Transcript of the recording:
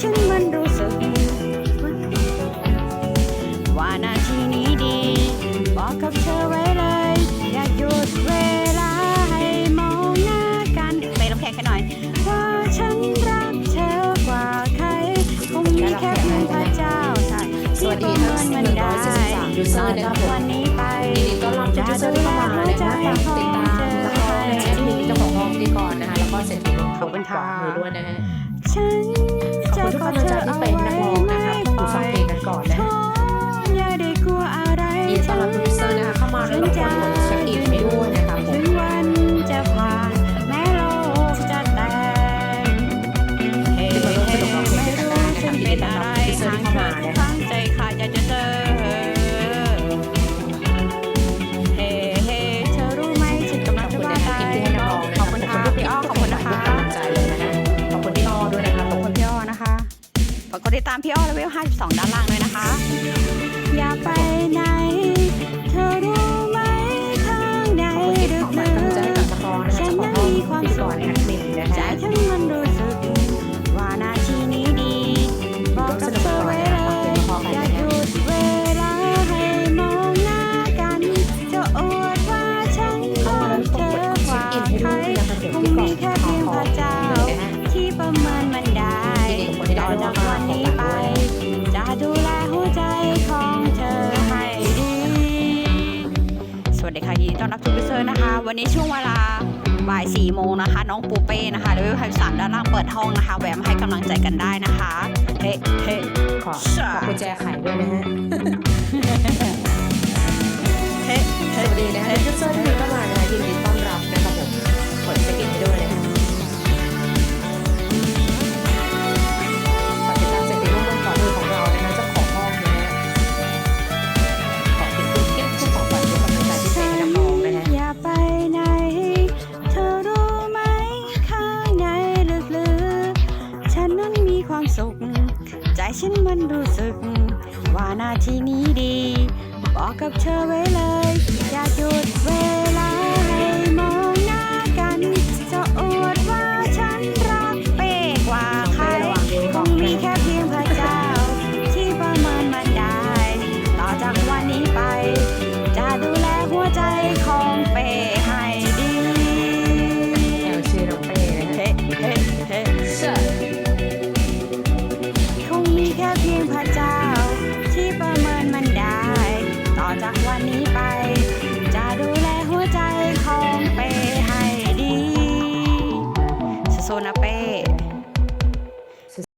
ฉันมันรู้สึก ว่านาทีนี้ดี บอกกับเธอไว้เลย อยากหยุดเวลาให้มองหน้ากันไปลำแขกกันหน่อยว่าฉันรักเธอกว่าใคร คงมีแค่เพียงพระเจ้าใช่สวัที่สปดีระทั้เมิงนมันได้143 user นะครับผมวันนี้ไปยินดีต้อนรับทุกยูเซอร์ที่เข้ามานะคะฝากติดตามละครเซตมีเจ้าของห้องพิธีกรนะคะแล้วก็เซตมีลงทุนขวามือด้วยนะฮะฉันขอบคุณ ทุกกำลังใจที่เป็นนักร้องนะคะผู้ฟังเพลงกันก่อนนะท้ฮะองอย่าได้กลัวอะไรยินดีต้อนรับทุกยูเซอร์นะคะเข้ามาแล้วก็กดกดเช็คอิน ฝากกดติดตามพี่อ้อเลเวล52 ด้านล่างด้วยนะคะ อย่าไปไหน เธอรู้ไหมข้างในขอบคุณที่ลึกความกำลังใจให้กังนะคะเจ้ามินนะใจฉันมันรู้สึก ว่านาทีนี้ดี บอกกับเธอไว้เลยอย่าหยุดเวลาให้มองหน้ากันจะอวดว่าฉันเข้ารัมาแล้วกก็เธอดกว่าคอินใครด้วยคงมีแค่ วัสดีค่ะยินดีต้อนรับทุกท่านนะคะ วันนี้ช่วงเวลาบ่ายสี่โมงนะคะ น้องปูเป้นะคะเลเวลสามด้านล่างเปิดห้องนะคะแวะมาให้กำลังใจกันได้นะคะเฮ้เฮ้ขอขอกุญแจไขด้วยนะฮะเฮ้สเฮ้วัสดีนะคะยูเซอร์ ความสุข ใจฉันมันรู้สึก ว่านาทีนี้ดี บอกกับเธอไว้เลย อย่าหยุ